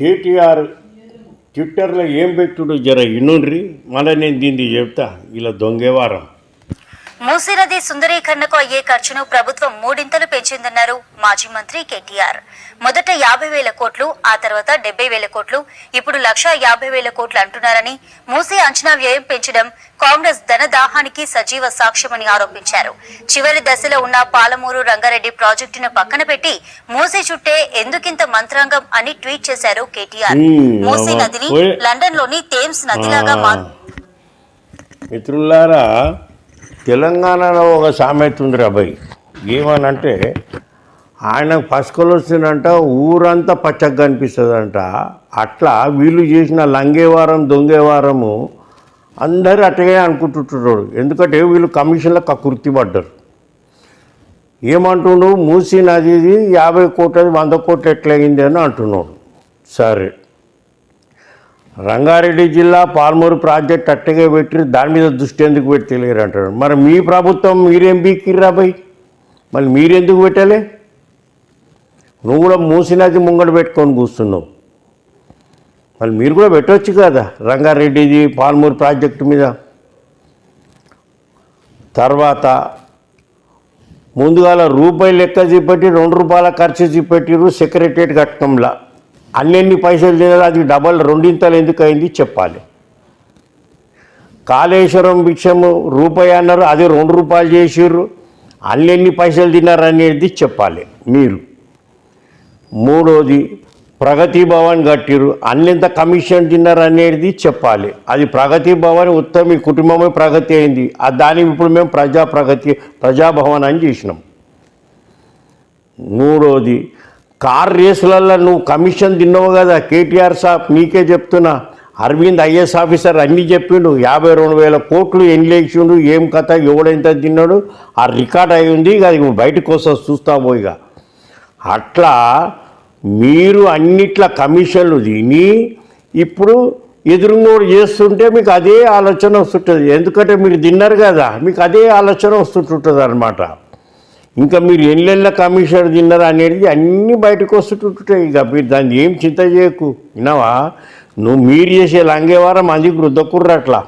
కేటీఆర్ ట్విట్టర్లో ఏం పెట్టుడు జర ఇన్నుండ్రి మళ్ళీ నేను దీన్ని చెప్తా. ఇలా దొంగేవారం. మూసీ నది సుందరీకరణకు అయ్యే ఖర్చును ప్రభుత్వం మూడింతలు పెంచిందన్నారు మాజీ మంత్రి కేటీఆర్ మొదట యాభై వేల కోట్లు ఆ తర్వాత డెబ్బై వేల కోట్లు ఇప్పుడు లక్ష యాభై వేల కోట్లు అంటున్నారని మూసీ అంచనా వ్యయం పెంచడం కాంగ్రెస్ ధనదాహానికి సజీవ సాక్ష్యమని ఆరోపించారు చివరి దశలో ఉన్న పాలమూరు రంగారెడ్డి ప్రాజెక్టును పక్కన పెట్టి మూసీ చుట్టే ఎందుకింత మంత్రాంగం అని ట్వీట్ చేశారు కేటీఆర్ మూసీ. నదిని. లండన్లోని థేమ్స్ నదిలాగా మిత్రులారా తెలంగాణలో ఒక సామెత ఉంది అబ్బాయి ఏమనంటే ఆయన పసుకలు వస్తుందంట ఊరంతా పచ్చగా కనిపిస్తుందంట అట్లా వీళ్ళు చేసిన లంగేవారం దొంగేవారము అందరూ అట్టగే అనుకుంటుంటున్నాడు ఎందుకంటే వీళ్ళు కమిషన్లో కకుర్తి పడ్డారు. ఏమంటున్నాడు మూసీ నదిది యాభై కోట్లది వంద కోట్లు ఎట్లయింది అని అంటున్నాడు. సరే. రంగారెడ్డి జిల్లా పాల్మూరు ప్రాజెక్ట్ అట్టగే పెట్టి దాని మీద దృష్టి ఎందుకు పెట్టలేరు అంటాడు మరి మీ ప్రభుత్వం మీరేం బీకిర్రా బై? మళ్ళీ మీరెందుకు పెట్టాలి? నువ్వు కూడా మూసినది ముంగడు పెట్టుకొని కూర్చున్నావు. మళ్ళీ మీరు కూడా పెట్టవచ్చు కదా రంగారెడ్డిది పాల్మూరు ప్రాజెక్టు మీద. తర్వాత ముందుగాల రూపాయి లెక్క చూపెట్టి రెండు రూపాయల ఖర్చు చూపెట్టిరు సెక్రటరియట్ కట్టడంలా అన్నెన్ని పైసలు తినాలి అది డబల్ రెండింతలు ఎందుకు అయింది చెప్పాలి. కాళేశ్వరం భిక్షము రూపాయి అన్నారు అది రెండు రూపాయలు చేసిర్రు. అన్నెన్ని పైసలు తిన్నారు అనేది చెప్పాలి మీరు. మూడోది ప్రగతి భవన్ కట్టిరు అన్నెంత కమిషన్ తిన్నారు అనేది చెప్పాలి. అది ప్రగతి భవన్ ఉత్తమ మీ కుటుంబమే ప్రగతి అయింది. ఆ దానికి ఇప్పుడు మేము ప్రజా ప్రగతి ప్రజాభవన్ అని చేసినాం. మూడోది కార్ రేసులలో నువ్వు కమిషన్ తిన్నావు కదా కేటీఆర్ సాబ్ నీకే చెప్తున్నా. అరవింద్ ఐఏఎస్ ఆఫీసర్ అన్నీ చెప్పిండు. యాభై రెండు వేల కోట్లు ఎన్ని లేచిండు ఏం కథ ఎవడెంత తిన్నాడు ఆ రికార్డ్ అయి ఉంది ఇక అది బయటకు వస్తా చూస్తా పోయిగా అట్లా మీరు అన్నిట్లా కమిషన్లు తిని ఇప్పుడు ఎదురుంగోడు చేస్తుంటే మీకు అదే ఆలోచన వస్తుంటుంది. ఎందుకంటే మీరు తిన్నారు కదా మీకు అదే ఆలోచన వస్తుంటుంటుంది అనమాట ఇంకా మీరు ఎన్నెళ్ళ కమిషనర్ తిన్నారు అనేది అన్నీ బయటకు వస్తుంటుంటాయి. ఇక మీరు దాన్ని ఏం చింత చేయకు. విన్నావా? నువ్వు మీరు చేసే లంగేవారం అది వృద్ధకుర్రట్లా